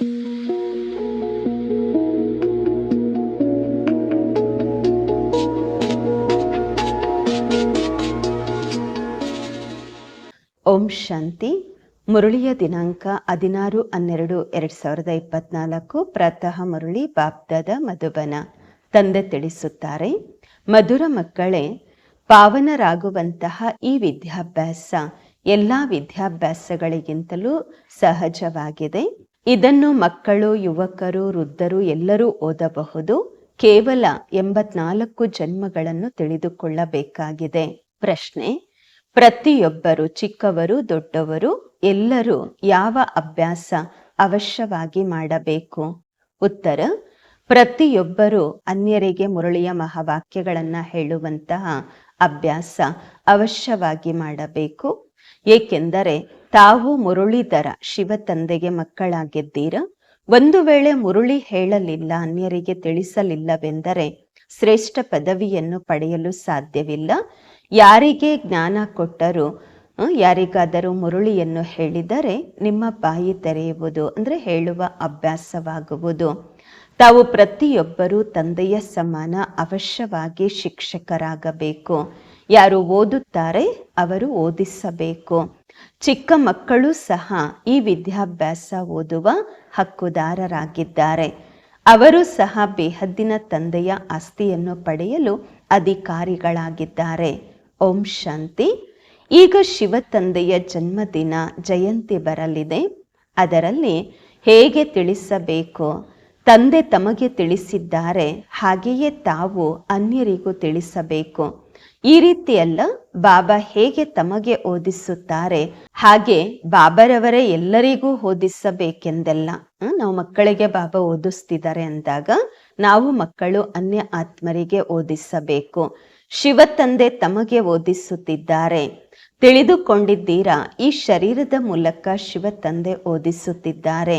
ಓಂ ಶಾಂತಿ. ಮುರಳಿಯ ದಿನಾಂಕ ಹದಿನಾರು ಹನ್ನೆರಡು ಎರಡ್ ಸಾವಿರದ ಇಪ್ಪತ್ನಾಲ್ಕು. ಪ್ರಾತಃ ಮುರಳಿ ಬಾಪ್ದಾದ ಮಧುಬನ. ತಂದೆ ತಿಳಿಸುತ್ತಾರೆ, ಮಧುರ ಮಕ್ಕಳೇ, ಪಾವನರಾಗುವಂತಹ ಈ ವಿದ್ಯಾಭ್ಯಾಸ ಎಲ್ಲ ವಿದ್ಯಾಭ್ಯಾಸಗಳಿಗಿಂತಲೂ ಸಹಜವಾಗಿದೆ. ಇದನ್ನು ಮಕ್ಕಳು, ಯುವಕರು, ವೃದ್ಧರು ಎಲ್ಲರೂ ಓದಬಹುದು. ಕೇವಲ ಎಂಬತ್ನಾಲ್ಕು ಜನ್ಮಗಳನ್ನು ತಿಳಿದುಕೊಳ್ಳಬೇಕಾಗಿದೆ. ಪ್ರಶ್ನೆ, ಪ್ರತಿಯೊಬ್ಬರು ಚಿಕ್ಕವರು, ದೊಡ್ಡವರು ಎಲ್ಲರೂ ಯಾವ ಅಭ್ಯಾಸ ಅವಶ್ಯವಾಗಿ ಮಾಡಬೇಕು? ಉತ್ತರ, ಪ್ರತಿಯೊಬ್ಬರು ಅನ್ಯರಿಗೆ ಮುರಳಿಯ ಮಹಾವಾಕ್ಯಗಳನ್ನು ಹೇಳುವಂತಹ ಅಭ್ಯಾಸ ಅವಶ್ಯವಾಗಿ ಮಾಡಬೇಕು. ಏಕೆಂದರೆ ತಾವು ಮುರುಳಿದರ ಶಿವ ತಂದೆಗೆ ಮಕ್ಕಳಾಗಿದ್ದೀರ? ಒಂದು ವೇಳೆ ಮುರುಳಿ ಹೇಳಲಿಲ್ಲ, ಅನ್ಯರಿಗೆ ತಿಳಿಸಲಿಲ್ಲವೆಂದರೆ ಶ್ರೇಷ್ಠ ಪದವಿಯನ್ನು ಪಡೆಯಲು ಸಾಧ್ಯವಿಲ್ಲ. ಯಾರಿಗೆ ಜ್ಞಾನ ಕೊಟ್ಟರು ಯಾರಿಗಾದರೂ ಮುರುಳಿಯನ್ನು ಹೇಳಿದರೆ ನಿಮ್ಮ ಬಾಯಿ ತೆರೆಯುವುದು, ಅಂದರೆ ಹೇಳುವ ಅಭ್ಯಾಸವಾಗುವುದು. ತಾವು ಪ್ರತಿಯೊಬ್ಬರೂ ತಂದೆಯ ಸಮಾನ ಅವಶ್ಯವಾಗಿ ಶಿಕ್ಷಕರಾಗಬೇಕು. ಯಾರು ಓದುತ್ತಾರೆ ಅವರು ಓದಿಸಬೇಕು. ಚಿಕ್ಕ ಮಕ್ಕಳು ಸಹ ಈ ವಿದ್ಯಾಭ್ಯಾಸ ಓದುವ ಹಕ್ಕುದಾರರಾಗಿದ್ದಾರೆ. ಅವರು ಸಹ ಬೇಹದ್ದಿನ ತಂದೆಯ ಆಸ್ತಿಯನ್ನು ಪಡೆಯಲು ಅಧಿಕಾರಿಗಳಾಗಿದ್ದಾರೆ. ಓಂ ಶಾಂತಿ. ಈಗ ಶಿವ ತಂದೆಯ ಜನ್ಮದಿನ ಜಯಂತಿ ಬರಲಿದೆ. ಅದರಲ್ಲಿ ಹೇಗೆ ತಿಳಿಸಬೇಕು? ತಂದೆ ತಮಗೆ ತಿಳಿಸಿದ್ದಾರೆ, ಹಾಗೆಯೇ ತಾವು ಅನ್ಯರಿಗೂ ತಿಳಿಸಬೇಕು. ಈ ರೀತಿಯಲ್ಲ ಬಾಬಾ ಹೇಗೆ ತಮಗೆ ಓದಿಸುತ್ತಾರೆ? ಹಾಗೆ ಬಾಬರವರೇ ಎಲ್ಲರಿಗೂ ಓದಿಸಬೇಕೆಂದೆಲ್ಲ ನಾವು ಮಕ್ಕಳಿಗೆ ಬಾಬಾ ಓದಿಸ್ತಿದ್ದಾರೆ ಅಂದಾಗ ನಾವು ಮಕ್ಕಳು ಅನ್ಯ ಆತ್ಮರಿಗೆ ಓದಿಸಬೇಕು. ಶಿವ ತಂದೆ ತಮಗೆ ಓದಿಸುತ್ತಿದ್ದಾರೆ. ತಿಳಿದುಕೊಂಡಿದ್ದೀರಾ? ಈ ಶರೀರದ ಮೂಲಕ ಶಿವ ತಂದೆ ಓದಿಸುತ್ತಿದ್ದಾರೆ.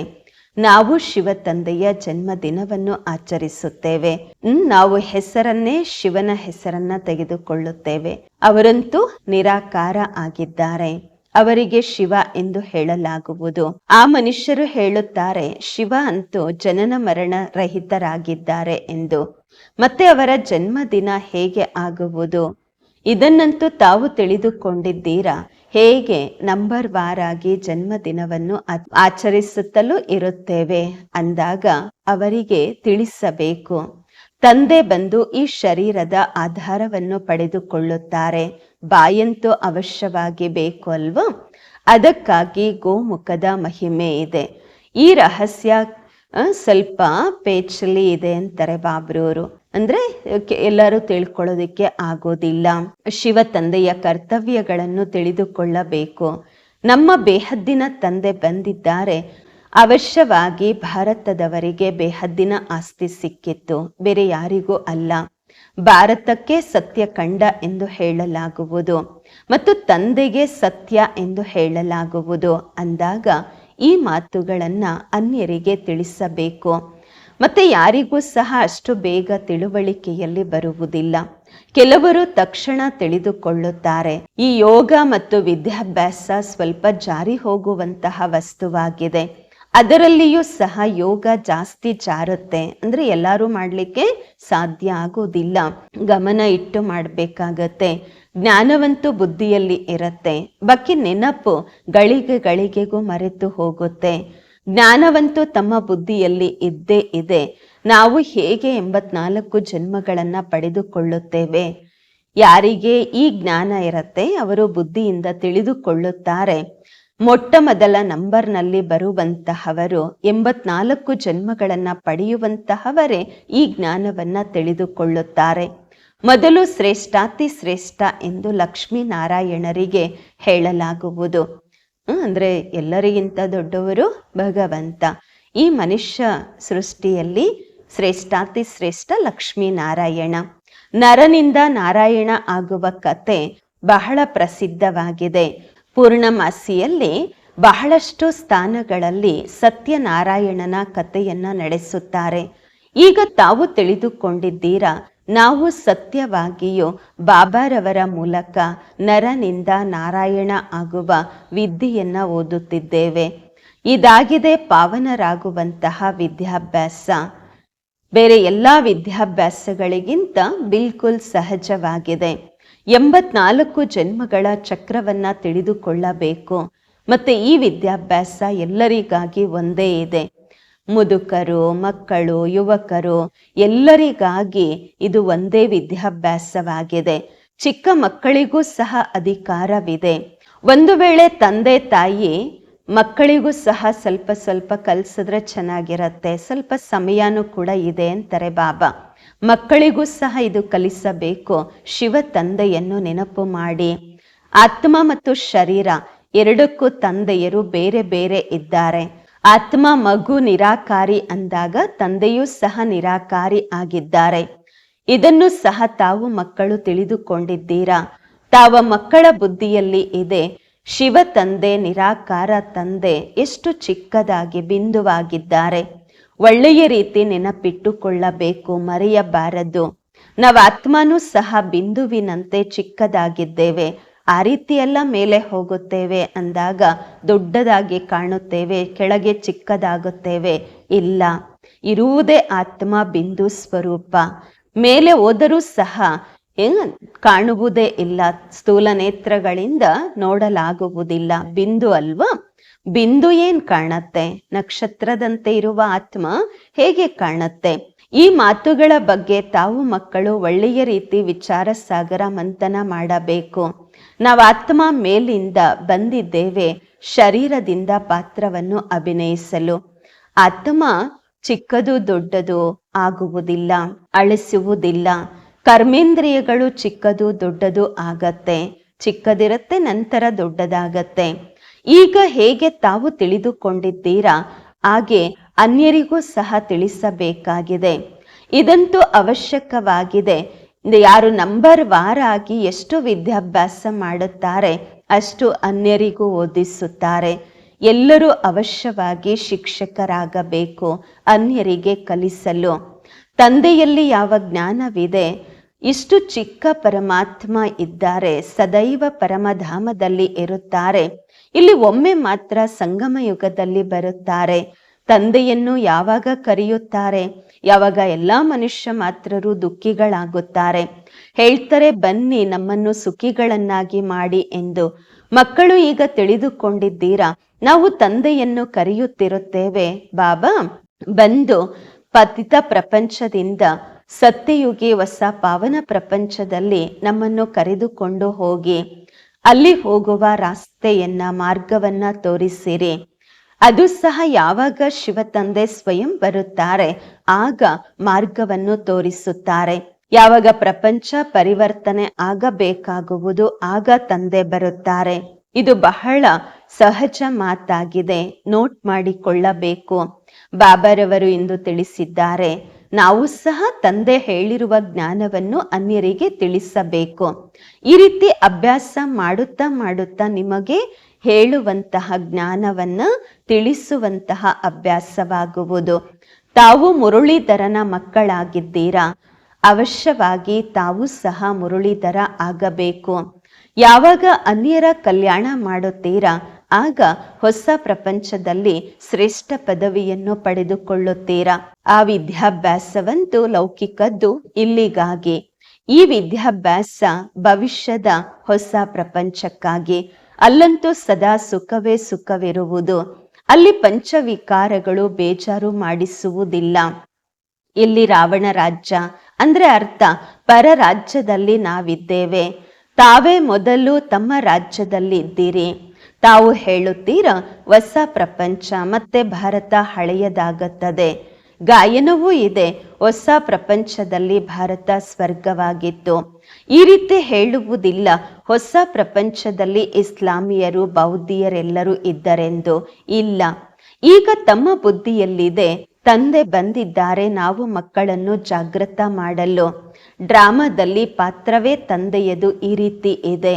ನಾವು ಶಿವ ತಂದೆಯ ಜನ್ಮದಿನವನ್ನು ಆಚರಿಸುತ್ತೇವೆ. ನಾವು ಹೆಸರನ್ನೇ ಶಿವನ ಹೆಸರನ್ನ ತೆಗೆದುಕೊಳ್ಳುತ್ತೇವೆ. ಅವರಂತೂ ನಿರಾಕಾರ ಆಗಿದ್ದಾರೆ. ಅವರಿಗೆ ಶಿವ ಎಂದು ಹೇಳಲಾಗುವುದು. ಆ ಮನುಷ್ಯರು ಹೇಳುತ್ತಾರೆ, ಶಿವ ಅಂತೂ ಜನನ ಮರಣ ರಹಿತರಾಗಿದ್ದಾರೆ ಎಂದು. ಮತ್ತೆ ಅವರ ಜನ್ಮದಿನ ಹೇಗೆ ಆಗುವುದು? ಇದನ್ನಂತೂ ತಾವು ತಿಳಿದುಕೊಂಡಿದ್ದೀರಾ? ಹೇಗೆ ನಂಬರ್ ವಾರಾಗಿ ಜನ್ಮದಿನವನ್ನು ಆ- ಆಚರಿಸುತ್ತಲೂ ಇರುತ್ತೇವೆ ಅಂದಾಗ ಅವರಿಗೆ ತಿಳಿಸಬೇಕು. ತಂದೆ ಬಂದು ಈ ಶರೀರದ ಆಧಾರವನ್ನು ಪಡೆದುಕೊಳ್ಳುತ್ತಾರೆ. ಬಾಯಂತೂ ಅವಶ್ಯವಾಗಿ ಬೇಕು ಅಲ್ವೋ? ಅದಕ್ಕಾಗಿ ಗೋಮುಖದ ಮಹಿಮೆ ಇದೆ. ಈ ರಹಸ್ಯ ಸ್ವಲ್ಪ ಪೇಚಲಿ ಇದೆ ಅಂತಾರೆ ಬಾಬ್ರವರು ಅಂದ್ರೆ ಎಲ್ಲರೂ ತಿಳ್ಕೊಳ್ಳೋದಿಕ್ಕೆ ಆಗೋದಿಲ್ಲ. ಶಿವ ತಂದೆಯ ಕರ್ತವ್ಯಗಳನ್ನು ತಿಳಿದುಕೊಳ್ಳಬೇಕು. ನಮ್ಮ ಬೇಹದ್ದಿನ ತಂದೆ ಬಂದಿದ್ದಾರೆ. ಅವಶ್ಯವಾಗಿ ಭಾರತದವರಿಗೆ ಬೇಹದ್ದಿನ ಆಸ್ತಿ ಸಿಕ್ಕಿತ್ತು. ಬೇರೆ ಯಾರಿಗೂ ಅಲ್ಲ. ಭಾರತಕ್ಕೆ ಸತ್ಯ ಕಂಡ ಎಂದು ಹೇಳಲಾಗುವುದು ಮತ್ತು ತಂದೆಗೆ ಸತ್ಯ ಎಂದು ಹೇಳಲಾಗುವುದು ಅಂದಾಗ ಈ ಮಾತುಗಳನ್ನು ಅನ್ಯರಿಗೆ ತಿಳಿಸಬೇಕು. ಮತ್ತೆ ಯಾರಿಗೂ ಸಹ ಅಷ್ಟು ಬೇಗ ತಿಳುವಳಿಕೆಯಲ್ಲಿ ಬರುವುದಿಲ್ಲ. ಕೆಲವರು ತಕ್ಷಣ ತಿಳಿದುಕೊಳ್ಳುತ್ತಾರೆ. ಈ ಯೋಗ ಮತ್ತು ವಿದ್ಯಾಭ್ಯಾಸ ಸ್ವಲ್ಪ ಜಾರಿ ಹೋಗುವಂತಹ ವಸ್ತುವಾಗಿದೆ. ಅದರಲ್ಲಿಯೂ ಸಹ ಯೋಗ ಜಾಸ್ತಿ ಜಾರುತ್ತೆ. ಅಂದ್ರೆ ಎಲ್ಲರೂ ಮಾಡ್ಲಿಕ್ಕೆ ಸಾಧ್ಯ ಆಗೋದಿಲ್ಲ ಗಮನ ಇಟ್ಟು ಮಾಡಬೇಕಾಗತ್ತೆ. ಜ್ಞಾನವಂತೂ ಬುದ್ಧಿಯಲ್ಲಿ ಇರತ್ತೆ. ಬಾಕಿ ನೆನಪು ಗಳಿಗೆ ಗಳಿಗೆಗೂ ಮರೆತು ಹೋಗುತ್ತೆ. ಜ್ಞಾನವಂತೂ ತಮ್ಮ ಬುದ್ಧಿಯಲ್ಲಿ ಇದ್ದೇ ಇದೆ. ನಾವು ಹೇಗೆ ಎಂಬತ್ನಾಲ್ಕು ಜನ್ಮಗಳನ್ನ ಪಡೆದುಕೊಳ್ಳುತ್ತೇವೆ? ಯಾರಿಗೆ ಈ ಜ್ಞಾನ ಇರತ್ತೆ? ಅವರು ಬುದ್ಧಿಯಿಂದ ತಿಳಿದುಕೊಳ್ಳುತ್ತಾರೆ. ಮೊಟ್ಟ ಮೊದಲ ನಂಬರ್ನಲ್ಲಿ ಬರುವಂತಹವರು, ಎಂಬತ್ನಾಲ್ಕು ಜನ್ಮಗಳನ್ನ ಪಡೆಯುವಂತಹವರೇ ಈ ಜ್ಞಾನವನ್ನ ತಿಳಿದುಕೊಳ್ಳುತ್ತಾರೆ. ಮೊದಲು ಶ್ರೇಷ್ಠಾತಿ ಶ್ರೇಷ್ಠ ಎಂದು ಲಕ್ಷ್ಮೀನಾರಾಯಣರಿಗೆ ಹೇಳಲಾಗುವುದು. ಅಂದ್ರೆ ಎಲ್ಲರಿಗಿಂತ ದೊಡ್ಡವರು ಭಗವಂತ. ಈ ಮನುಷ್ಯ ಸೃಷ್ಟಿಯಲ್ಲಿ ಶ್ರೇಷ್ಠಾತಿ ಶ್ರೇಷ್ಠ ಲಕ್ಷ್ಮೀನಾರಾಯಣ ನರನಿಂದ ನಾರಾಯಣ ಆಗುವ ಕತೆ ಬಹಳ ಪ್ರಸಿದ್ಧವಾಗಿದೆ. ಪೂರ್ಣಮಾಸಿಯಲ್ಲಿ ಬಹಳಷ್ಟು ಸ್ಥಾನಗಳಲ್ಲಿ ಸತ್ಯನಾರಾಯಣನ ಕಥೆಯನ್ನ ನಡೆಸುತ್ತಾರೆ. ಈಗ ತಾವು ತಿಳಿದುಕೊಂಡಿದ್ದೀರಾ ನಾವು ಸತ್ಯವಾಗಿಯೂ ಬಾಬಾರವರ ಮೂಲಕ ನರನಿಂದ ನಾರಾಯಣ ಆಗುವ ವಿದ್ಯೆಯನ್ನು ಓದುತ್ತಿದ್ದೇವೆ. ಇದಾಗಿದೆ ಪಾವನರಾಗುವಂತಹ ವಿದ್ಯಾಭ್ಯಾಸ. ಬೇರೆ ಎಲ್ಲ ವಿದ್ಯಾಭ್ಯಾಸಗಳಿಗಿಂತ ಬಿಲ್ಕುಲ್ ಸಹಜವಾಗಿದೆ. ಎಂಬತ್ನಾಲ್ಕು ಜನ್ಮಗಳ ಚಕ್ರವನ್ನ ತಿಳಿದುಕೊಳ್ಳಬೇಕು. ಮತ್ತೆ ಈ ವಿದ್ಯಾಭ್ಯಾಸ ಎಲ್ಲರಿಗಾಗಿ ಒಂದೇ ಇದೆ. ಮುದುಕರು, ಮಕ್ಕಳು, ಯುವಕರು ಎಲ್ಲರಿಗಾಗಿ ಇದು ಒಂದೇ ವಿದ್ಯಾಭ್ಯಾಸವಾಗಿದೆ. ಚಿಕ್ಕ ಮಕ್ಕಳಿಗೂ ಸಹ ಅಧಿಕಾರವಿದೆ. ಒಂದು ವೇಳೆ ತಂದೆ, ತಾಯಿ ಮಕ್ಕಳಿಗೂ ಸಹ ಸ್ವಲ್ಪ ಸ್ವಲ್ಪ ಕಲಿಸಿದ್ರೆ ಚೆನ್ನಾಗಿರತ್ತೆ. ಸ್ವಲ್ಪ ಸಮಯನೂ ಕೂಡ ಇದೆ ಅಂತಾರೆ ಬಾಬಾ. ಮಕ್ಕಳಿಗೂ ಸಹ ಇದು ಕಲಿಸಬೇಕು. ಶಿವ ತಂದೆಯನ್ನು ನೆನಪು ಮಾಡಿ. ಆತ್ಮ ಮತ್ತು ಶರೀರ ಎರಡಕ್ಕೂ ತಂದೆಯರು ಬೇರೆ ಬೇರೆ ಇದ್ದಾರೆ. ಆತ್ಮ ಮಗು ನಿರಾಕಾರಿ ಅಂದಾಗ ತಂದೆಯೂ ಸಹ ನಿರಾಕಾರಿ ಆಗಿದ್ದಾರೆ. ಇದನ್ನು ಸಹ ತಾವು ಮಕ್ಕಳು ತಿಳಿದುಕೊಂಡಿದ್ದೀರಾ? ತಾವ ಮಕ್ಕಳ ಬುದ್ಧಿಯಲ್ಲಿ ಇದೆ. ಶಿವ ತಂದೆ, ನಿರಾಕಾರ ತಂದೆ, ಎಷ್ಟು ಚಿಕ್ಕದಾಗಿ ಬಿಂದುವಾಗಿದ್ದಾರೆ. ಒಳ್ಳೆಯ ರೀತಿ ನೆನಪಿಟ್ಟುಕೊಳ್ಳಬೇಕು, ಮರೆಯಬಾರದು. ನಾವು ಆತ್ಮನೂ ಸಹ ಬಿಂದುವಿನಂತೆ ಚಿಕ್ಕದಾಗಿದ್ದೇವೆ. ಆ ರೀತಿಯೆಲ್ಲ ಮೇಲೆ ಹೋಗುತ್ತೇವೆ ಅಂದಾಗ ದೊಡ್ಡದಾಗಿ ಕಾಣುತ್ತೇವೆ, ಕೆಳಗೆ ಚಿಕ್ಕದಾಗುತ್ತೇವೆ. ಇಲ್ಲ, ಇರುವುದೇ ಆತ್ಮ ಬಿಂದು ಸ್ವರೂಪ. ಮೇಲೆ ಹೋದರೂ ಸಹ ಕಾಣುವುದೇ ಇಲ್ಲ, ಸ್ಥೂಲ ನೇತ್ರಗಳಿಂದ ನೋಡಲಾಗುವುದಿಲ್ಲ. ಬಿಂದು ಅಲ್ವಾ? ಬಿಂದು ಏನ್ ಕಾಣತ್ತೆ? ನಕ್ಷತ್ರದಂತೆ ಇರುವ ಆತ್ಮ ಹೇಗೆ ಕಾಣತ್ತೆ? ಈ ಮಾತುಗಳ ಬಗ್ಗೆ ತಾವು ಮಕ್ಕಳು ಒಳ್ಳೆಯ ರೀತಿ ವಿಚಾರ ಸಾಗರ ಮಂಥನ ಮಾಡಬೇಕು. ನಾವು ಆತ್ಮ ಮೇಲಿಂದ ಬಂದಿದ್ದೇವೆ, ಶರೀರದಿಂದ ಪಾತ್ರವನ್ನು ಅಭಿನಯಿಸಲು. ಆತ್ಮ ಚಿಕ್ಕದು ದೊಡ್ಡದು ಆಗುವುದಿಲ್ಲ, ಅಳಿಸುವುದಿಲ್ಲ. ಕರ್ಮೇಂದ್ರಿಯಗಳು ಚಿಕ್ಕದು ದೊಡ್ಡದು ಆಗತ್ತೆ, ಚಿಕ್ಕದಿರುತ್ತೆ ನಂತರ ದೊಡ್ಡದಾಗತ್ತೆ. ಈಗ ಹೇಗೆ ತಾವು ತಿಳಿದುಕೊಂಡಿದ್ದೀರಾ? ಹಾಗೆ ಅನ್ಯರಿಗೂ ಸಹ ತಿಳಿಸಬೇಕಾಗಿದೆ. ಇದಂತೂ ಅವಶ್ಯಕವಾಗಿದೆ. ಯಾರು ನಂಬರ್ ವಾರ್ ಆಗಿ ಎಷ್ಟು ವಿದ್ಯಾಭ್ಯಾಸ ಮಾಡುತ್ತಾರೆ, ಅಷ್ಟು ಅನ್ಯರಿಗೂ ಓದಿಸುತ್ತಾರೆ. ಎಲ್ಲರೂ ಅವಶ್ಯವಾಗಿ ಶಿಕ್ಷಕರಾಗಬೇಕು, ಅನ್ಯರಿಗೆ ಕಲಿಸಲು. ತಂದೆಯಲ್ಲಿ ಯಾವ ಜ್ಞಾನವಿದೆ, ಇಷ್ಟು ಚಿಕ್ಕ ಪರಮಾತ್ಮ ಇದ್ದಾರೆ, ಸದೈವ ಪರಮಧಾಮದಲ್ಲಿ ಇರುತ್ತಾರೆ. ಇಲ್ಲಿ ಒಮ್ಮೆ ಮಾತ್ರ ಸಂಗಮ ಯುಗದಲ್ಲಿ ಬರುತ್ತಾರೆ. ತಂದೆಯನ್ನು ಯಾವಾಗ ಕರೆಯುತ್ತಾರೆ ಯಾವಾಗ ಎಲ್ಲ ಮನುಷ್ಯ ಮಾತ್ರರು ದುಃಖಿಗಳಾಗುತ್ತಾರೆ. ಹೇಳ್ತಾರೆ, ಬನ್ನಿ ನಮ್ಮನ್ನು ಸುಖಿಗಳನ್ನಾಗಿ ಮಾಡಿ ಎಂದು. ಮಕ್ಕಳು ಈಗ ತಿಳಿದುಕೊಂಡಿದ್ದೀರಾ? ನಾವು ತಂದೆಯನ್ನು ಕರೆಯುತ್ತಿರುತ್ತೇವೆ. ಬಾಬಾ, ಬಂದು ಪತಿತ ಪ್ರಪಂಚದಿಂದ ಸತ್ಯಯುಗಿ ಹೊಸ ಪಾವನ ಪ್ರಪಂಚದಲ್ಲಿ ನಮ್ಮನ್ನು ಕರೆದುಕೊಂಡು ಹೋಗಿ. ಅಲ್ಲಿ ಹೋಗುವ ರಸ್ತೆಯನ್ನ, ಮಾರ್ಗವನ್ನ ತೋರಿಸಿರಿ. ಅದು ಸಹ ಯಾವಾಗ ಶಿವ ತಂದೆ ಸ್ವಯಂ ಬರುತ್ತಾರೆ, ಆಗ ಮಾರ್ಗವನ್ನು ತೋರಿಸುತ್ತಾರೆ. ಯಾವಾಗ ಪ್ರಪಂಚ ಪರಿವರ್ತನೆ ಆಗಬೇಕಾಗುವುದು, ಆಗ ತಂದೆ ಬರುತ್ತಾರೆ. ಇದು ಬಹಳ ಸಹಜ ಮಾತಾಗಿದೆ, ನೋಟ್ ಮಾಡಿಕೊಳ್ಳಬೇಕು. ಬಾಬರವರು ಇಂದು ತಿಳಿಸಿದ್ದಾರೆ, ನಾವು ಸಹ ತಂದೆ ಹೇಳಿರುವ ಜ್ಞಾನವನ್ನು ಅನ್ಯರಿಗೆ ತಿಳಿಸಬೇಕು. ಈ ರೀತಿ ಅಭ್ಯಾಸ ಮಾಡುತ್ತಾ ಮಾಡುತ್ತಾ ನಿಮಗೆ ಹೇಳುವಂತಹ ಜ್ಞಾನವನ್ನ ತಿಳಿಸುವಂತಹ ಅಭ್ಯಾಸವಾಗುವುದು. ತಾವು ಮುರಳೀಧರನ ಮಕ್ಕಳಾಗಿದ್ದೀರಾ? ಅವಶ್ಯವಾಗಿ ತಾವು ಸಹ ಮುರಳೀಧರ ಆಗಬೇಕು. ಯಾವಾಗ ಅನ್ಯರ ಕಲ್ಯಾಣ ಮಾಡುತ್ತೀರಾ? ಆಗ ಹೊಸ ಪ್ರಪಂಚದಲ್ಲಿ ಶ್ರೇಷ್ಠ ಪದವಿಯನ್ನು ಪಡೆದುಕೊಳ್ಳುತ್ತೀರಾ? ಆ ವಿದ್ಯಾಭ್ಯಾಸವಂತೂ ಲೌಕಿಕದ್ದು ಇಲ್ಲಿಗಾಗಿ. ಈ ವಿದ್ಯಾಭ್ಯಾಸ ಭವಿಷ್ಯದ ಹೊಸ ಪ್ರಪಂಚಕ್ಕಾಗಿ. ಅಲ್ಲಂತೂ ಸದಾ ಸುಖವೇ ಸುಖವಿರುವುದು. ಅಲ್ಲಿ ಪಂಚವಿಕಾರಗಳು ಬೇಜಾರು ಮಾಡಿಸುವುದಿಲ್ಲ. ಇಲ್ಲಿ ರಾವಣ ರಾಜ್ಯ, ಅಂದ್ರೆ ಅರ್ಥ ಪರ ರಾಜ್ಯದಲ್ಲಿ ನಾವಿದ್ದೇವೆ. ತಾವೇ ಮೊದಲು ತಮ್ಮ ರಾಜ್ಯದಲ್ಲಿ ಇದ್ದೀರಿ ತಾವು ಹೇಳುತ್ತೀರ, ಹೊಸ ಪ್ರಪಂಚ ಮತ್ತೆ ಭಾರತ ಹಳೆಯದಾಗುತ್ತದೆ. ಗಾಯನವೂ ಇದೆ, ಹೊಸ ಪ್ರಪಂಚದಲ್ಲಿ ಭಾರತ ಸ್ವರ್ಗವಾಗಿತ್ತು. ಈ ರೀತಿ ಹೇಳುವುದಿಲ್ಲ. ಹೊಸ ಪ್ರಪಂಚದಲ್ಲಿ ಇಸ್ಲಾಮಿಯರು ಬೌದ್ಧಿಯರೆಲ್ಲರೂ ಇದ್ದರೆಂದು ಇಲ್ಲ. ಈಗ ತಮ್ಮ ಬುದ್ಧಿಯಲ್ಲಿದೆ, ತಂದೆ ಬಂದಿದ್ದಾರೆ, ನಾವು ಮಕ್ಕಳನ್ನು ಜಾಗೃತ ಮಾಡಲು. ಡ್ರಾಮಾದಲ್ಲಿ ಪಾತ್ರವೇ ತಂದೆಯದು ಈ ರೀತಿ ಇದೆ.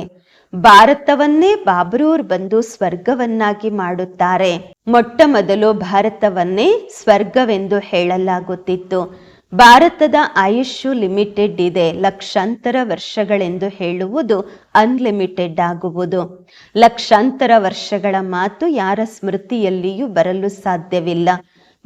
ಭಾರತವನ್ನೇ ಬಾಬ್ರೂರ್ ಬಂದು ಸ್ವರ್ಗವನ್ನಾಗಿ ಮಾಡುತ್ತಾರೆ. ಮೊಟ್ಟ ಮೊದಲು ಭಾರತವನ್ನೇ ಸ್ವರ್ಗವೆಂದು ಹೇಳಲಾಗುತ್ತಿತ್ತು. ಭಾರತದ ಆಯುಷ್ಯು ಲಿಮಿಟೆಡ್ ಇದೆ. ಲಕ್ಷಾಂತರ ವರ್ಷಗಳೆಂದು ಹೇಳುವುದು ಅನ್ಲಿಮಿಟೆಡ್ ಆಗುವುದು. ಲಕ್ಷಾಂತರ ವರ್ಷಗಳ ಮಾತು ಯಾರ ಸ್ಮೃತಿಯಲ್ಲಿಯೂ ಬರಲು ಸಾಧ್ಯವಿಲ್ಲ.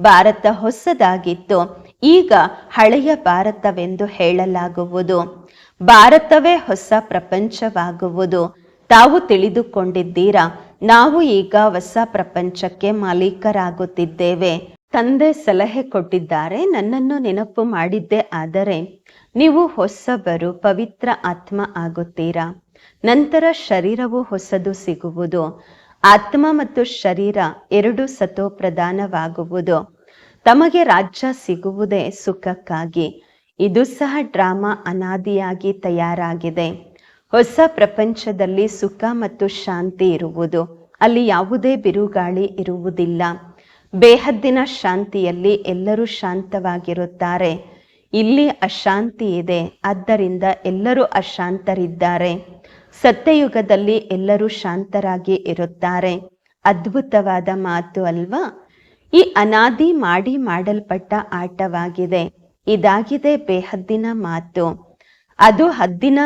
ಭಾರತ ಹೊಸದಾಗಿತ್ತು. ಈಗ ಹಳೆಯ ಭಾರತವೆಂದು ಹೇಳಲಾಗುವುದು. ಭಾರತವೇ ಹೊಸ ಪ್ರಪಂಚವಾಗುವುದು. ತಾವು ತಿಳಿದುಕೊಂಡಿದ್ದೀರಾ? ನಾವು ಈಗ ಹೊಸ ಪ್ರಪಂಚಕ್ಕೆ ಮಾಲೀಕರಾಗುತ್ತಿದ್ದೇವೆ. ತಂದೆ ಸಲಹೆ ಕೊಟ್ಟಿದ್ದಾರೆ, ನನ್ನನ್ನು ನೆನಪು ಮಾಡಿದ್ದೆ, ಆದರೆ ನೀವು ಹೊಸಬರು, ಪವಿತ್ರ ಆತ್ಮ ಆಗುತ್ತೀರಾ? ನಂತರ ಶರೀರವು ಹೊಸದು ಸಿಗುವುದು, ಆತ್ಮ ಮತ್ತು ಶರೀರ ಎರಡು ಸತೋ ಪ್ರಧಾನವಾಗುವುದು ತಮಗೆ ರಾಜ್ಯ ಸಿಗುವುದೇ ಸುಖಕ್ಕಾಗಿ, ಇದು ಸಹ ಡ್ರಾಮಾ ಅನಾದಿಯಾಗಿ ತಯಾರಾಗಿದೆ. ಹೊಸ ಪ್ರಪಂಚದಲ್ಲಿ ಸುಖ ಮತ್ತು ಶಾಂತಿ ಇರುವುದು, ಅಲ್ಲಿ ಯಾವುದೇ ಬಿರುಗಾಳಿ ಇರುವುದಿಲ್ಲ. ಬೇಹದ್ದಿನ ಶಾಂತಿಯಲ್ಲಿ ಎಲ್ಲರೂ ಶಾಂತವಾಗಿರುತ್ತಾರೆ. ಇಲ್ಲಿ ಅಶಾಂತಿ ಇದೆ. ಆದ್ದರಿಂದ ಎಲ್ಲರೂ ಅಶಾಂತರಿದ್ದಾರೆ. ಸತ್ಯಯುಗದಲ್ಲಿ ಎಲ್ಲರೂ ಶಾಂತರಾಗಿ ಇರುತ್ತಾರೆ. ಅದ್ಭುತವಾದ ಮಾತು ಅಲ್ವಾ? ಈ ಅನಾದಿ ಮಾಡಿ ಮಾಡಲ್ಪಟ್ಟ ಆಟವಾಗಿದೆ. ಇದಾಗಿದೆ ಬೇಹದ್ದಿನ ಮಾತು. ಅದು ಹದ್ದಿನ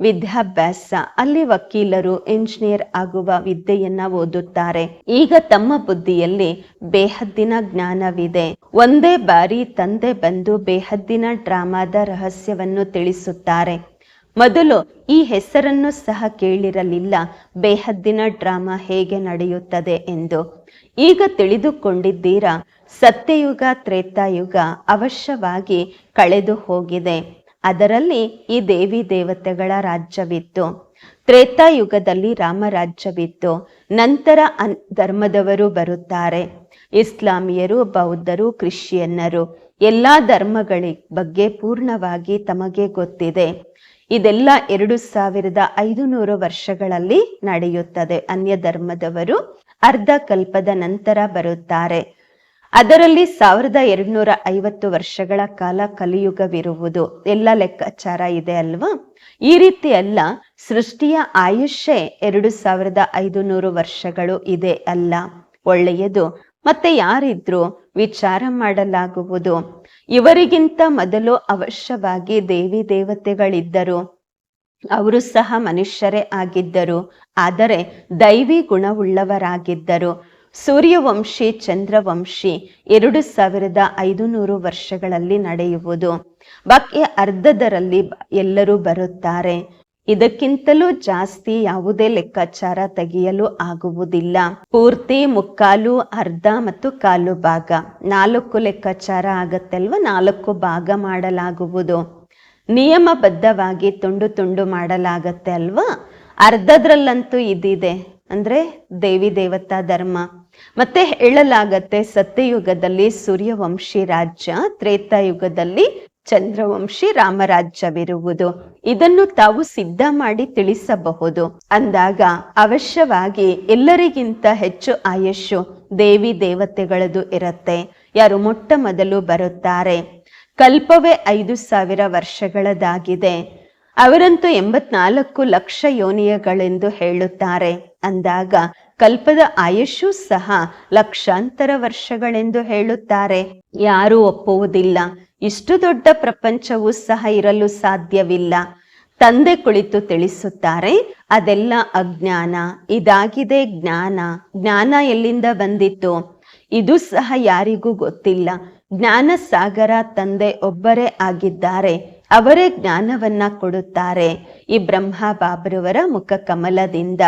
ವಿದ್ಯಾಭ್ಯಾಸ. ಅಲ್ಲಿ ವಕೀಲರು ಇಂಜಿನಿಯರ್ ಆಗುವ ವಿದ್ಯೆಯನ್ನ ಓದುತ್ತಾರೆ. ಈಗ ತಮ್ಮ ಬುದ್ಧಿಯಲ್ಲಿ ಬೇಹದ್ದಿನ ಜ್ಞಾನವಿದೆ. ಒಂದೇ ಬಾರಿ ತಂದೆ ಬಂದು ಬೇಹದ್ದಿನ ಡ್ರಾಮಾದ ರಹಸ್ಯವನ್ನು ತಿಳಿಸುತ್ತಾರೆ. ಮೊದಲು ಈ ಹೆಸರನ್ನು ಸಹ ಕೇಳಿರಲಿಲ್ಲ, ಬೇಹದ್ದಿನ ಡ್ರಾಮಾ ಹೇಗೆ ನಡೆಯುತ್ತದೆ ಎಂದು. ಈಗ ತಿಳಿದುಕೊಂಡಿದ್ದೀರಾ, ಸತ್ಯಯುಗ, ತ್ರೇತಾಯುಗ ಅವಶ್ಯವಾಗಿ ಕಳೆದು ಹೋಗಿದೆ ಅದರಲ್ಲಿ ಈ ದೇವಿ ದೇವತೆಗಳ ರಾಜ್ಯವಿತ್ತು. ತ್ರೇತಾಯುಗದಲ್ಲಿ ರಾಮರಾಜ್ಯವಿತ್ತು ನಂತರ ಅನ್ ಧರ್ಮದವರು ಬರುತ್ತಾರೆ. ಇಸ್ಲಾಮಿಯರು, ಬೌದ್ಧರು, ಕ್ರಿಶ್ಚಿಯನ್ನರು. ಎಲ್ಲ ಧರ್ಮಗಳ ಬಗ್ಗೆ ಪೂರ್ಣವಾಗಿ ತಮಗೆ ಗೊತ್ತಿದೆ. ಇದೆಲ್ಲ ಎರಡು ಸಾವಿರದ ಐದು ನೂರು ವರ್ಷಗಳಲ್ಲಿ ನಡೆಯುತ್ತದೆ. ಅನ್ಯ ಧರ್ಮದವರು ಅರ್ಧ ಕಲ್ಪದ ನಂತರ ಬರುತ್ತಾರೆ. ಅದರಲ್ಲಿ ಸಾವಿರದ ಎರಡುನೂರ ಐವತ್ತು ವರ್ಷಗಳ ಕಾಲ ಕಲಿಯುಗವಿರುವುದು ಎಲ್ಲ ಲೆಕ್ಕಾಚಾರ ಇದೆ ಅಲ್ವಾ? ಈ ರೀತಿ ಅಲ್ಲ, ಸೃಷ್ಟಿಯ ಆಯುಷ್ಯ ಎರಡು ಸಾವಿರದ ಐದು ನೂರು ವರ್ಷಗಳು ಇದೆ ಅಲ್ಲ. ಒಳ್ಳೆಯದು, ಮತ್ತೆ ಯಾರಿದ್ರು ವಿಚಾರ ಮಾಡಲಾಗುವುದು. ಇವರಿಗಿಂತ ಮೊದಲು ಅವಶ್ಯವಾಗಿ ದೇವಿ ದೇವತೆಗಳಿದ್ದರು. ಅವರು ಸಹ ಮನುಷ್ಯರೇ ಆಗಿದ್ದರು. ಆದರೆ ದೈವಿ ಗುಣವುಳ್ಳವರಾಗಿದ್ದರು. ಸೂರ್ಯವಂಶಿ, ಚಂದ್ರವಂಶಿ ಎರಡು ಸಾವಿರದ ಐದು ನೂರು ವರ್ಷಗಳಲ್ಲಿ ನಡೆಯುವುದು. ಬಾಕಿ ಅರ್ಧದರಲ್ಲಿ ಎಲ್ಲರೂ ಬರುತ್ತಾರೆ. ಇದಕ್ಕಿಂತಲೂ ಜಾಸ್ತಿ ಯಾವುದೇ ಲೆಕ್ಕಾಚಾರ ತೆಗೆಯಲು ಆಗುವುದಿಲ್ಲ. ಪೂರ್ತಿ, ಮುಕ್ಕಾಲು, ಅರ್ಧ ಮತ್ತು ಕಾಲು ಭಾಗ. ನಾಲ್ಕು ಲೆಕ್ಕಾಚಾರ ಆಗತ್ತಲ್ವ? ನಾಲ್ಕು ಭಾಗ ಮಾಡಲಾಗುವುದು. ನಿಯಮಬದ್ಧವಾಗಿ ತುಂಡು ತುಂಡು ಮಾಡಲಾಗತ್ತೆ ಅಲ್ವಾ? ಅರ್ಧದ್ರಲ್ಲಂತೂ ಇದಿದೆ. ಅಂದ್ರೆ ದೇವಿ ದೇವತಾ ಧರ್ಮ. ಮತ್ತೆ ಹೇಳಲಾಗತ್ತೆ ಸತ್ಯಯುಗದಲ್ಲಿ ಸೂರ್ಯವಂಶಿ ರಾಜ್ಯ, ತ್ರೇತಾಯುಗದಲ್ಲಿ ಚಂದ್ರವಂಶಿ ರಾಮರಾಜ್ಯವಿರುವುದು. ಇದನ್ನು ತಾವು ಸಿದ್ಧ ಮಾಡಿ ತಿಳಿಸಬಹುದು. ಅಂದಾಗ ಅವಶ್ಯವಾಗಿ ಎಲ್ಲರಿಗಿಂತ ಹೆಚ್ಚು ಆಯುಷ್ಯು ದೇವಿ ದೇವತೆಗಳದು ಇರುತ್ತೆ. ಯಾರು ಮೊಟ್ಟ ಮೊದಲು ಬರುತ್ತಾರೆ. ಕಲ್ಪವೇ ಐದು ಸಾವಿರ ವರ್ಷಗಳದಾಗಿದೆ. ಅವರಂತೂ ಎಂಬತ್ನಾಲ್ಕು ಲಕ್ಷ ಯೋನಿಯಗಳೆಂದು ಹೇಳುತ್ತಾರೆ. ಅಂದಾಗ ಕಲ್ಪದ ಆಯುಷ್ಯೂ ಸಹ ಲಕ್ಷಾಂತರ ವರ್ಷಗಳೆಂದು ಹೇಳುತ್ತಾರೆ. ಯಾರೂ ಒಪ್ಪುವುದಿಲ್ಲ. ಇಷ್ಟು ದೊಡ್ಡ ಪ್ರಪಂಚವೂ ಸಹ ಇರಲು ಸಾಧ್ಯವಿಲ್ಲ. ತಂದೆ ಕುಳಿತು ತಿಳಿಸುತ್ತಾರೆ, ಅದೆಲ್ಲ ಅಜ್ಞಾನ. ಇದಾಗಿದೆ ಜ್ಞಾನ. ಜ್ಞಾನ ಎಲ್ಲಿಂದ ಬಂದಿತ್ತು ಇದು ಸಹ ಯಾರಿಗೂ ಗೊತ್ತಿಲ್ಲ. ಜ್ಞಾನ ಸಾಗರ ತಂದೆ ಒಬ್ಬರೇ ಆಗಿದ್ದಾರೆ. ಅವರೇ ಜ್ಞಾನವನ್ನ ಕೊಡುತ್ತಾರೆ. ಈ ಬ್ರಹ್ಮ ಬಾಬ್ರವರ ಮುಖ ಕಮಲದಿಂದ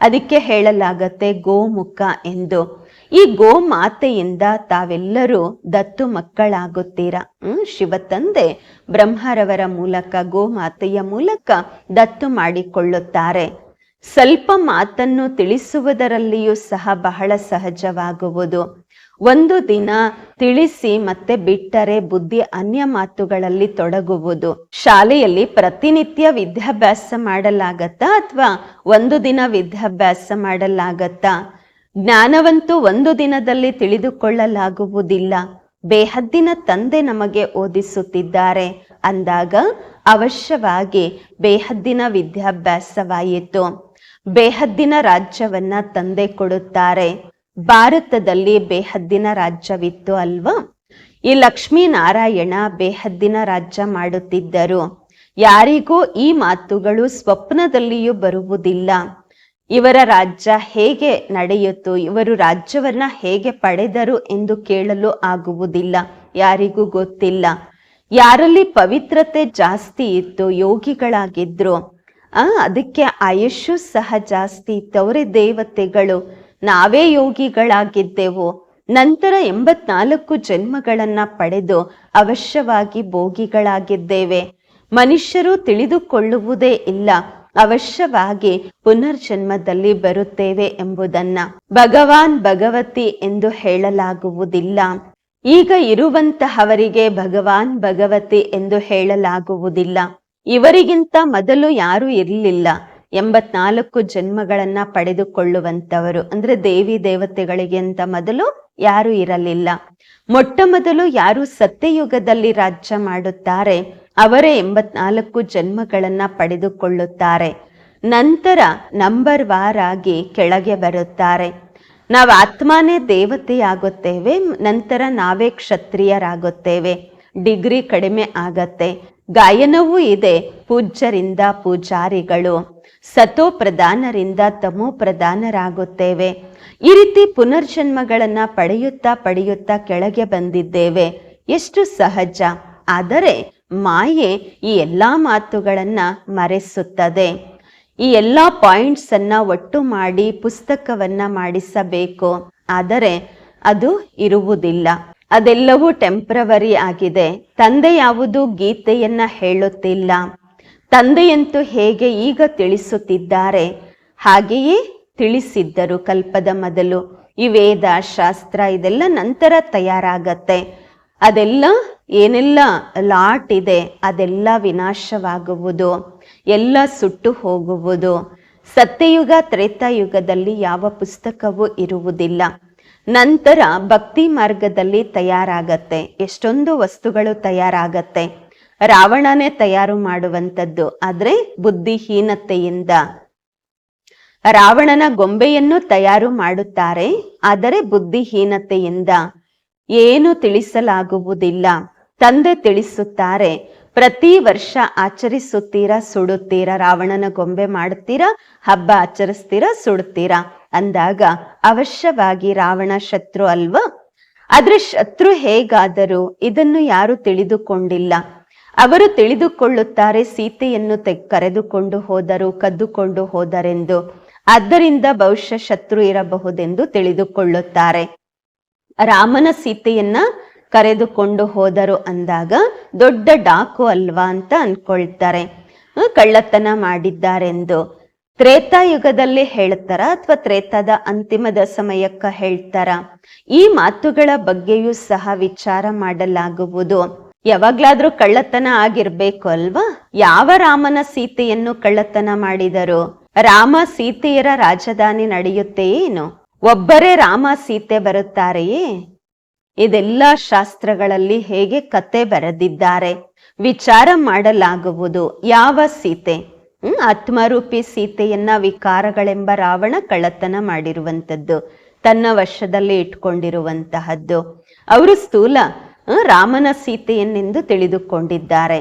ಅದಕ್ಕೆ ಹೇಳಲಾಗತ್ತೆ ಗೋಮುಖ ಎಂದು. ಈ ಗೋ ಮಾತೆಯಿಂದ ತಾವೆಲ್ಲರೂ ದತ್ತು ಮಕ್ಕಳಾಗುತ್ತೀರಾ? ಹ್ಮ್, ಶಿವತಂದೆ ಬ್ರಹ್ಮರವರ ಮೂಲಕ ಗೋ ಮಾತೆಯ ಮೂಲಕ ದತ್ತು ಮಾಡಿಕೊಳ್ಳುತ್ತಾರೆ. ಸ್ವಲ್ಪ ಮಾತನ್ನು ತಿಳಿಸುವುದರಲ್ಲಿಯೂ ಸಹ ಬಹಳ ಸಹಜವಾಗುವುದು. ಒಂದು ದಿನ ತಿಳಿಸಿ ಮತ್ತೆ ಬಿಟ್ಟರೆ ಬುದ್ಧಿ ಅನ್ಯ ಮಾತುಗಳಲ್ಲಿ ತೊಡಗುವುದು. ಶಾಲೆಯಲ್ಲಿ ಪ್ರತಿನಿತ್ಯ ವಿದ್ಯಾಭ್ಯಾಸ ಮಾಡಲಾಗತ್ತಾ ಅಥವಾ ಒಂದು ದಿನ ವಿದ್ಯಾಭ್ಯಾಸ ಮಾಡಲಾಗತ್ತಾ? ಜ್ಞಾನವಂತೂ ಒಂದು ದಿನದಲ್ಲಿ ತಿಳಿದುಕೊಳ್ಳಲಾಗುವುದಿಲ್ಲ. ಬೇಹದ್ದಿನ ತಂದೆ ನಮಗೆ ಓದಿಸುತ್ತಿದ್ದಾರೆ. ಅಂದಾಗ ಅವಶ್ಯವಾಗಿ ಬೇಹದ್ದಿನ ವಿದ್ಯಾಭ್ಯಾಸವಾಯಿತು. ಬೇಹದ್ದಿನ ರಾಜ್ಯವನ್ನ ತಂದೆ ಕೊಡುತ್ತಾರೆ. ಭಾರತದಲ್ಲಿ ಬೇಹದ್ದಿನ ರಾಜ್ಯವಿತ್ತು ಅಲ್ವಾ? ಈ ಲಕ್ಷ್ಮೀನಾರಾಯಣ ಬೇಹದ್ದಿನ ರಾಜ್ಯ ಮಾಡುತ್ತಿದ್ದರು. ಯಾರಿಗೂ ಈ ಮಾತುಗಳು ಸ್ವಪ್ನದಲ್ಲಿಯೂ ಬರುವುದಿಲ್ಲ. ಇವರ ರಾಜ್ಯ ಹೇಗೆ ನಡೆಯಿತು, ಇವರು ರಾಜ್ಯವನ್ನ ಹೇಗೆ ಪಡೆದರು ಎಂದು ಕೇಳಲು ಆಗುವುದಿಲ್ಲ, ಯಾರಿಗೂ ಗೊತ್ತಿಲ್ಲ. ಯಾರಲ್ಲಿ ಪವಿತ್ರತೆ ಜಾಸ್ತಿ ಇತ್ತು, ಯೋಗಿಗಳಾಗಿದ್ರು. ಆ, ಅದಕ್ಕೆ ಆಯುಷು ಸಹ ಜಾಸ್ತಿ ಇತ್ತು, ಅವರೇ ದೇವತೆಗಳು. ನಾವೇ ಯೋಗಿಗಳಾಗಿದ್ದೆವು. ನಂತರ ಎಂಬತ್ನಾಲ್ಕು ಜನ್ಮಗಳನ್ನ ಪಡೆದು ಅವಶ್ಯವಾಗಿ ಭೋಗಿಗಳಾಗಿದ್ದೇವೆ. ಮನುಷ್ಯರು ತಿಳಿದುಕೊಳ್ಳುವುದೇ ಇಲ್ಲ, ಅವಶ್ಯವಾಗಿ ಪುನರ್ಜನ್ಮದಲ್ಲಿ ಬರುತ್ತೇವೆ ಎಂಬುದನ್ನ. ಭಗವಾನ್ ಭಗವತಿ ಎಂದು ಹೇಳಲಾಗುವುದಿಲ್ಲ. ಈಗ ಇರುವಂತಹವರಿಗೆ ಭಗವಾನ್ ಭಗವತಿ ಎಂದು ಹೇಳಲಾಗುವುದಿಲ್ಲ. ಇವರಿಗಿಂತ ಮೊದಲು ಯಾರು ಇರಲಿಲ್ಲ. ಎಂಬತ್ನಾಲ್ಕು ಜನ್ಮಗಳನ್ನ ಪಡೆದುಕೊಳ್ಳುವಂತವರು ಅಂದ್ರೆ ದೇವಿ ದೇವತೆಗಳಿಗೆ ಅಂತ ಮೊದಲು ಯಾರು ಇರಲಿಲ್ಲ. ಮೊಟ್ಟ ಮೊದಲು ಯಾರು ಸತ್ಯಯುಗದಲ್ಲಿ ರಾಜ್ಯ ಮಾಡುತ್ತಾರೆ, ಅವರೇ ಎಂಬತ್ನಾಲ್ಕು ಜನ್ಮಗಳನ್ನ ಪಡೆದುಕೊಳ್ಳುತ್ತಾರೆ. ನಂತರ ನಂಬರ್ ವಾರ್ ಆಗಿ ಕೆಳಗೆ ಬರುತ್ತಾರೆ. ನಾವು ಆತ್ಮಾನೇ ದೇವತೆಯಾಗುತ್ತೇವೆ, ನಂತರ ನಾವೇ ಕ್ಷತ್ರಿಯರಾಗುತ್ತೇವೆ. ಡಿಗ್ರಿ ಕಡಿಮೆ ಆಗತ್ತೆ. ಗಾಯನವೂ ಇದೆ, ಪೂಜ್ಯರಿಂದ ಪೂಜಾರಿಗಳು. ಸತೋ ಪ್ರಧಾನರಿಂದ ತಮೋ ಪ್ರಧಾನರಾಗುತ್ತೇವೆ. ಈ ರೀತಿ ಪುನರ್ಜನ್ಮಗಳನ್ನು ಪಡೆಯುತ್ತಾ ಪಡೆಯುತ್ತಾ ಕೆಳಗೆ ಬಂದಿದ್ದೇವೆ. ಎಷ್ಟು ಸಹಜ. ಆದರೆ ಮಾಯೆ ಈ ಎಲ್ಲ ಮಾತುಗಳನ್ನು ಮರೆಸುತ್ತದೆ. ಈ ಎಲ್ಲ ಪಾಯಿಂಟ್ಸ್ ಅನ್ನ ಒಟ್ಟು ಮಾಡಿ ಪುಸ್ತಕವನ್ನ ಮಾಡಿಸಬೇಕು. ಆದರೆ ಅದು ಇರುವುದಿಲ್ಲ. ಅದೆಲ್ಲವೂ ಟೆಂಪ್ರವರಿ ಆಗಿದೆ. ತಂದೆ ಯಾವುದು ಗೀತೆಯನ್ನ ಹೇಳುತ್ತಿಲ್ಲ. ತಂದೆಯಂತೂ ಹೇಗೆ ಈಗ ತಿಳಿಸುತ್ತಿದ್ದಾರೆ? ಹಾಗೆಯೇ ತಿಳಿಸಿದ್ದರು ಕಲ್ಪದ ಮೊದಲು. ಈ ವೇದ, ಶಾಸ್ತ್ರ ಇದೆಲ್ಲ ನಂತರ ತಯಾರಾಗತ್ತೆ. ಅದೆಲ್ಲ ಏನೆಲ್ಲ ಲಾಟ್ ಇದೆ, ಅದೆಲ್ಲ ವಿನಾಶವಾಗುವುದು. ಎಲ್ಲ ಸುಟ್ಟು ಹೋಗುವುದು. ಸತ್ಯಯುಗ, ತ್ರೇತಾಯುಗದಲ್ಲಿ ಯಾವ ಪುಸ್ತಕವೂ ಇರುವುದಿಲ್ಲ. ನಂತರ ಭಕ್ತಿ ಮಾರ್ಗದಲ್ಲಿ ತಯಾರಾಗತ್ತೆ. ಎಷ್ಟೊಂದು ವಸ್ತುಗಳು ತಯಾರಾಗತ್ತೆ. ರಾವಣನೇ ತಯಾರು ಮಾಡುವಂಥದ್ದು ಆದ್ರೆ ಬುದ್ಧಿಹೀನತೆಯಿಂದ. ರಾವಣನ ಗೊಂಬೆಯನ್ನು ತಯಾರು ಮಾಡುತ್ತಾರೆ, ಆದರೆ ಬುದ್ಧಿಹೀನತೆಯಿಂದ. ಏನು ತಿಳಿಸಲಾಗುವುದಿಲ್ಲ. ತಂದೆ ತಿಳಿಸುತ್ತಾರೆ, ಪ್ರತಿ ವರ್ಷ ಆಚರಿಸುತ್ತೀರಾ, ಸುಡುತ್ತೀರಾ, ರಾವಣನ ಗೊಂಬೆ ಮಾಡುತ್ತೀರಾ, ಹಬ್ಬ ಆಚರಿಸ್ತೀರಾ, ಸುಡುತ್ತೀರಾ ಅಂದಾಗ ಅವಶ್ಯವಾಗಿ ರಾವಣ ಶತ್ರು ಅಲ್ವಾ? ಆದ್ರೆ ಶತ್ರು ಹೇಗಾದರೂ ಇದನ್ನು ಯಾರು ತಿಳಿದುಕೊಂಡಿಲ್ಲ. ಅವರು ತಿಳಿದುಕೊಳ್ಳುತ್ತಾರೆ, ಸೀತೆಯನ್ನು ತೆ, ಕರೆದುಕೊಂಡು ಹೋದರು, ಕದ್ದುಕೊಂಡು ಹೋದರೆಂದು. ಆದ್ದರಿಂದ ಬಹುಶಃ ಶತ್ರು ಇರಬಹುದೆಂದು ತಿಳಿದುಕೊಳ್ಳುತ್ತಾರೆ. ರಾಮನ ಸೀತೆಯನ್ನ ಕರೆದುಕೊಂಡು ಹೋದರು ಅಂದಾಗ, ದೊಡ್ಡ ಡಾಕು ಅಲ್ವಾ ಅಂತ ಅನ್ಕೊಳ್ತಾರೆ. ಕಳ್ಳತನ ಮಾಡಿದ್ದಾರೆಂದು. ತ್ರೇತಾಯುಗದಲ್ಲಿ ಹೇಳ್ತಾರ ಅಥವಾ ತ್ರೇತದ ಅಂತಿಮದ ಸಮಯಕ್ಕ ಹೇಳ್ತಾರ? ಈ ಮಾತುಗಳ ಬಗ್ಗೆಯೂ ಸಹ ವಿಚಾರ ಮಾಡಲಾಗುವುದು. ಯಾವಾಗ್ಲಾದ್ರೂ ಕಳ್ಳತನ ಆಗಿರ್ಬೇಕು ಅಲ್ವಾ? ಯಾವ ರಾಮನ ಸೀತೆಯನ್ನು ಕಳ್ಳತನ ಮಾಡಿದರು? ರಾಮ ಸೀತೆಯರ ರಾಜಧಾನಿ ನಡೆಯುತ್ತೆ ಒಬ್ಬರೇ ರಾಮ ಸೀತೆ ಬರುತ್ತಾರೆಯೇ? ಇದೆಲ್ಲ ಶಾಸ್ತ್ರಗಳಲ್ಲಿ ಹೇಗೆ ಕತೆ ಬರೆದಿದ್ದಾರೆ? ವಿಚಾರ ಮಾಡಲಾಗುವುದು. ಯಾವ ಸೀತೆ? ಹ್ಮ್, ಆತ್ಮರೂಪಿ ಸೀತೆಯನ್ನ ವಿಕಾರಗಳೆಂಬ ರಾವಣ ಕಳ್ಳತನ ಮಾಡಿರುವಂತದ್ದು ತನ್ನ ವಶದಲ್ಲಿ ಇಟ್ಕೊಂಡಿರುವಂತಹದ್ದು. ಅವರು ಸ್ಥೂಲ ರಾಮನ ಸೀತೆಯನ್ನೆಂದು ತಿಳಿದುಕೊಂಡಿದ್ದಾರೆ.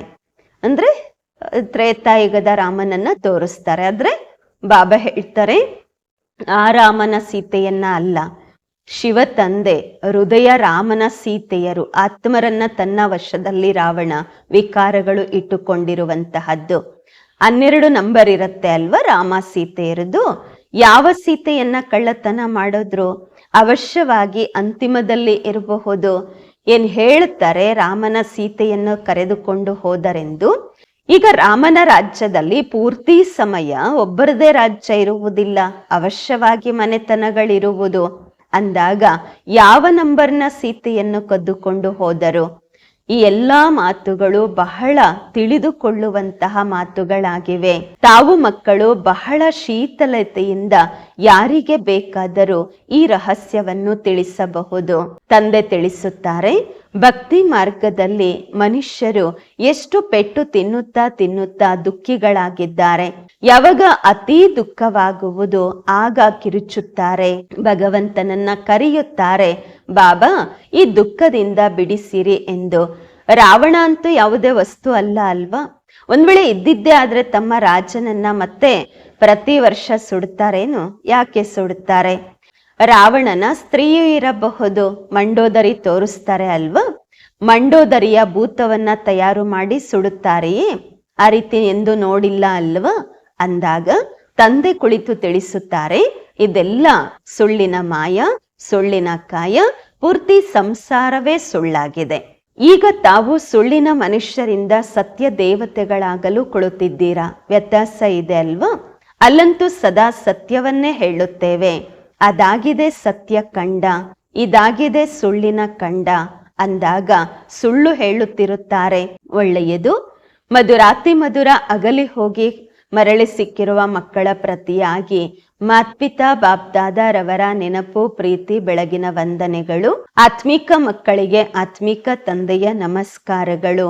ಅಂದ್ರೆ ತ್ರೇತಾಯುಗದ ರಾಮನನ್ನ ತೋರಿಸ್ತಾರೆ. ಆದ್ರೆ, ಬಾಬಾ ಹೇಳ್ತಾರೆ, ಆ ರಾಮನ ಸೀತೆಯನ್ನ ಅಲ್ಲ, ಶಿವ ತಂದೆ, ಹೃದಯ ರಾಮನ ಸೀತೆಯರು, ಆತ್ಮರನ್ನ ತನ್ನ ವಶದಲ್ಲಿ ರಾವಣ, ವಿಕಾರಗಳು ಇಟ್ಟುಕೊಂಡಿರುವಂತಹದ್ದು. ಹನ್ನೆರಡು ನಂಬರ್ ಇರುತ್ತೆ ಅಲ್ವಾ, ರಾಮ ಸೀತೆಯರದು? ಯಾವ ಸೀತೆಯನ್ನ ಕಳ್ಳತನ ಮಾಡಿದ್ರು? ಅವಶ್ಯವಾಗಿ ಅಂತಿಮದಲ್ಲಿ ಇರಬಹುದು. ಏನ್ ಹೇಳ್ತಾರೆ ರಾಮನ ಸೀತೆಯನ್ನು ಕರೆದುಕೊಂಡು ಹೋದರೆಂದು? ಈಗ ರಾಮನ ರಾಜ್ಯದಲ್ಲಿ ಪೂರ್ತಿ ಸಮಯ ಒಬ್ಬರದೇ ರಾಜ್ಯ ಇರುವುದಿಲ್ಲ, ಅವಶ್ಯವಾಗಿ ಮನೆತನಗಳಿರುವುದು. ಅಂದಾಗ ಯಾವ ನಂಬರ್ನ ಸೀತೆಯನ್ನು ಕದ್ದುಕೊಂಡು ಹೋದರು? ಈ ಎಲ್ಲಾ ಮಾತುಗಳು ಬಹಳ ತಿಳಿದುಕೊಳ್ಳುವಂತಹ ಮಾತುಗಳಾಗಿವೆ. ತಾವು ಮಕ್ಕಳು ಬಹಳ ಶೀತಲತೆಯಿಂದ ಯಾರಿಗೆ ಬೇಕಾದರೂ ಈ ರಹಸ್ಯವನ್ನು ತಿಳಿಸಬಹುದು. ತಂದೆ ತಿಳಿಸುತ್ತಾರೆ, ಭಕ್ತಿ ಮಾರ್ಗದಲ್ಲಿ ಮನುಷ್ಯರು ಎಷ್ಟು ಪೆಟ್ಟು ತಿನ್ನುತ್ತಾ ತಿನ್ನುತ್ತಾ ದುಃಖಿಗಳಾಗಿದ್ದಾರೆ. ಯಾವಾಗ ಅತಿ ದುಃಖವಾಗುವುದು ಆಗ ಕಿರುಚುತ್ತಾರೆ. ಭಗವಂತನನ್ನ ಕರೆಯುತ್ತಾರೆ ಬಾಬಾ, ಈ ದುಃಖದಿಂದ ಬಿಡಿಸಿರಿ ಎಂದು. ರಾವಣ ಅಂತೂ ಯಾವುದೇ ವಸ್ತು ಅಲ್ಲ ಅಲ್ವಾ? ಒಂದ್ ವೇಳೆ ಇದ್ದಿದ್ದೇ ಆದ್ರೆ ತಮ್ಮ ರಾಜನನ್ನ ಮತ್ತೆ ಪ್ರತಿ ವರ್ಷ ಸುಡ್ತಾರೇನು? ಯಾಕೆ ಸುಡುತ್ತಾರೆ ರಾವಣನ ಸ್ತ್ರೀಯೂ ಇರಬಹುದು, ಮಂಡೋದರಿ ತೋರಿಸ್ತಾರೆ ಅಲ್ವಾ? ಮಂಡೋದರಿಯ ಭೂತವನ್ನ ತಯಾರು ಮಾಡಿ ಸುಡುತ್ತಾರೆಯೇ? ಆ ರೀತಿ ಎಂದು ನೋಡಿಲ್ಲ ಅಲ್ವಾ? ಅಂದಾಗ ತಂದೆ ಕುಳಿತು ತಿಳಿಸುತ್ತಾರೆ, ಇದೆಲ್ಲ ಸುಳ್ಳಿನ ಮಾಯ? ಸುಳ್ಳಿನ ಕಾಯ ಪೂರ್ತಿ ಸಂಸಾರವೇ ಸುಳ್ಳಾಗಿದೆ. ಈಗ ತಾವು ಸುಳ್ಳಿನ ಮನುಷ್ಯರಿಂದ ಸತ್ಯ ದೇವತೆಗಳಾಗಲು ಕುಳಿತಿದ್ದೀರಾ? ವ್ಯತ್ಯಾಸ ಇದೆ ಅಲ್ವಾ? ಅಲ್ಲಂತೂ ಸದಾ ಸತ್ಯವನ್ನೇ ಹೇಳುತ್ತೇವೆ. ಅದಾಗಿದೆ ಸತ್ಯ ಕಂಡ, ಇದಾಗಿದೆ ಸುಳ್ಳಿನ ಕಂಡ. ಅಂದಾಗ ಸುಳ್ಳು ಹೇಳುತ್ತಿರುತ್ತಾರೆ. ಒಳ್ಳೆಯದು, ಮಧುರಾತಿ ಮಧುರ ಅಗಲಿ ಹೋಗಿ ಮರಳಿ ಸಿಕ್ಕಿರುವ ಮಕ್ಕಳ ಪ್ರತಿಯಾಗಿ ಮಾತ್ಪಿತಾ ಬಾಪ್ದಾದಾರವರ ನೆನಪು, ಪ್ರೀತಿ, ಬೆಳಗಿನ ವಂದನೆಗಳು. ಆತ್ಮಿಕ ಮಕ್ಕಳಿಗೆ ಆತ್ಮಿಕ ತಂದೆಯ ನಮಸ್ಕಾರಗಳು.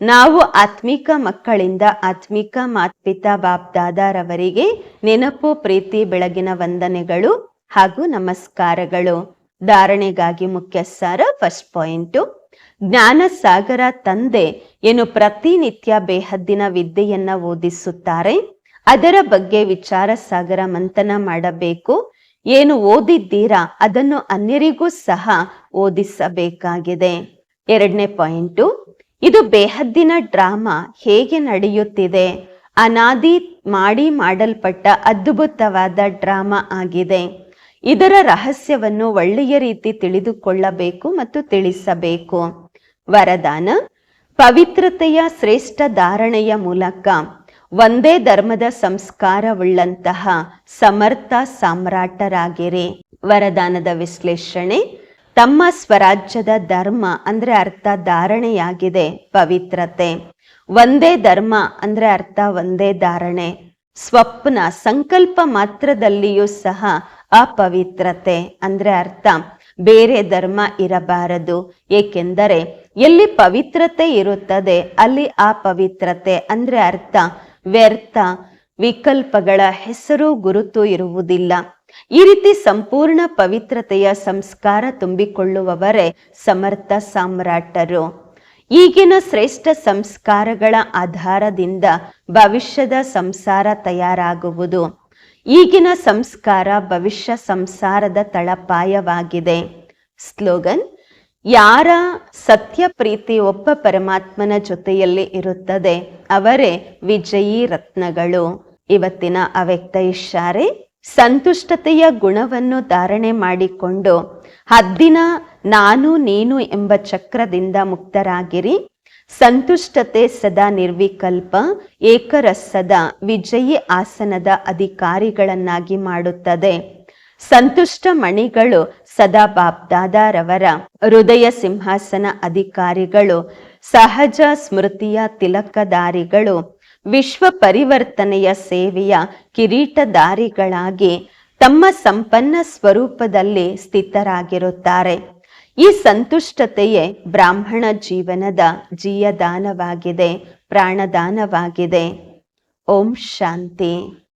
ನಾವು ಆತ್ಮಿಕ ಮಕ್ಕಳಿಂದ ಆತ್ಮಿಕ ಮಾತ್ಪಿತಾ ಬಾಪ್ದಾದಾರವರಿಗೆ ನೆನಪು, ಪ್ರೀತಿ, ಬೆಳಗಿನ ವಂದನೆಗಳು ಹಾಗೂ ನಮಸ್ಕಾರಗಳು. ಧಾರಣೆಗಾಗಿ ಮುಖ್ಯ ಸಾರ ಫಸ್ಟ್ ಪಾಯಿಂಟು. ಜ್ಞಾನ ಸಾಗರ ತಂದೆ ಏನು ಪ್ರತಿನಿತ್ಯ ಬೇಹದ್ದಿನ ವಿದ್ಯೆಯನ್ನ ಓದಿಸುತ್ತಾರೆ. ಅದರ ಬಗ್ಗೆ ವಿಚಾರ ಸಾಗರ ಮಂಥನ ಮಾಡಬೇಕು. ಏನು ಓದಿದ್ದೀರಾ? ಅದನ್ನು ಅನ್ಯರಿಗೂ ಸಹ ಓದಿಸಬೇಕಾಗಿದೆ. ಎರಡನೇ ಪಾಯಿಂಟು, ಇದು ಬೇಹದ್ದಿನ ಡ್ರಾಮಾ ಹೇಗೆ ನಡೆಯುತ್ತಿದೆ? ಅನಾದಿ ಮಾಡಿ ಮಾಡಲ್ಪಟ್ಟ ಅದ್ಭುತವಾದ ಡ್ರಾಮಾ ಆಗಿದೆ. ಇದರ ರಹಸ್ಯವನ್ನು ಒಳ್ಳೆಯ ರೀತಿ ತಿಳಿದುಕೊಳ್ಳಬೇಕು ಮತ್ತು ತಿಳಿಸಬೇಕು. ವರದಾನ, ಪವಿತ್ರತೆಯ ಶ್ರೇಷ್ಠ ಧಾರಣೆಯ ಮೂಲಕ. ಒಂದೇ ಧರ್ಮದ ಸಂಸ್ಕಾರವುಳ್ಳಂತಹ ಸಮರ್ಥ ಸಾಮ್ರಾಟರಾಗಿರಿ ವರದಾನದ ವಿಶ್ಲೇಷಣೆ. ತಮ್ಮ ಸ್ವರಾಜ್ಯದ ಧರ್ಮ ಅಂದ್ರೆ ಅರ್ಥ ಧಾರಣೆಯಾಗಿದೆ, ಪವಿತ್ರತೆ. ಒಂದೇ ಧರ್ಮ ಅಂದ್ರೆ ಅರ್ಥ ಒಂದೇ ಧಾರಣೆ. ಸ್ವಪ್ನ ಸಂಕಲ್ಪ ಮಾತ್ರದಲ್ಲಿಯೂ ಸಹ ಅಪವಿತ್ರತೆ ಅಂದ್ರೆ ಅರ್ಥ. ಬೇರೆ ಧರ್ಮ ಇರಬಾರದು, ಏಕೆಂದರೆ ಎಲ್ಲಿ ಪವಿತ್ರತೆ ಇರುತ್ತದೆ, ಅಲ್ಲಿ ಅಪವಿತ್ರತೆ ಅಂದ್ರೆ ಅರ್ಥ. ವ್ಯರ್ಥ. ವಿಕಲ್ಪಗಳ ಹೆಸರು ಗುರುತು ಇರುವುದಿಲ್ಲ. ಈ ರೀತಿ ಸಂಪೂರ್ಣ ಪವಿತ್ರತೆಯ ಸಂಸ್ಕಾರ ತುಂಬಿಕೊಳ್ಳುವವರೇ ಸಮರ್ಥ ಸಾಮ್ರಾಟರು. ಈಗಿನ ಶ್ರೇಷ್ಠ ಸಂಸ್ಕಾರಗಳ ಆಧಾರದಿಂದ ಭವಿಷ್ಯದ ಸಂಸಾರ ತಯಾರಾಗುವುದು. ಈಗಿನ ಸಂಸ್ಕಾರ ಭವಿಷ್ಯ ಸಂಸಾರದ ತಳಪಾಯವಾಗಿದೆ. ಸ್ಲೋಗನ್, ಯಾರ ಸತ್ಯ ಪ್ರೀತಿ ಒಬ್ಬ ಪರಮಾತ್ಮನ ಜೊತೆಯಲ್ಲಿ ಇರುತ್ತದೆ? ಅವರೇ ವಿಜಯೀ ರತ್ನಗಳು. ಇವತ್ತಿನ ಅವ್ಯಕ್ತ ಇಶಾರೆ ಸಂತುಷ್ಟತೆಯ ಗುಣವನ್ನು ಧಾರಣೆ ಮಾಡಿಕೊಂಡು, ಹದ್ದಿನ ನಾನು ನೀನು ಎಂಬ ಚಕ್ರದಿಂದ ಮುಕ್ತರಾಗಿರಿ. ಸಂತುಷ್ಟತೆ ಸದಾ ನಿರ್ವಿಕಲ್ಪ, ಏಕರಸದ ವಿಜಯಿ ಆಸನದ ಅಧಿಕಾರಿಗಳನ್ನಾಗಿ ಮಾಡುತ್ತದೆ. ಸಂತುಷ್ಟ ಮಣಿಗಳು ಸದಾ ಬಾಬ್ದಾದಾರವರ ಹೃದಯ ಸಿಂಹಾಸನ ಅಧಿಕಾರಿಗಳು ಸಹಜ ಸ್ಮೃತಿಯ ತಿಲಕದಾರಿಗಳು ವಿಶ್ವ ಪರಿವರ್ತನೆಯ ಸೇವೆಯ ಕಿರೀಟದಾರಿಗಳಾಗಿ ತಮ್ಮ ಸಂಪನ್ನ ಸ್ವರೂಪದಲ್ಲಿ ಸ್ಥಿತರಾಗಿರುತ್ತಾರೆ. ಈ ಸಂತುಷ್ಟತೆಯೇ ಬ್ರಾಹ್ಮಣ ಜೀವನದ ಜೀಯದಾನವಾಗಿದೆ, ಪ್ರಾಣದಾನವಾಗಿದೆ. ಓಂ ಶಾಂತಿ.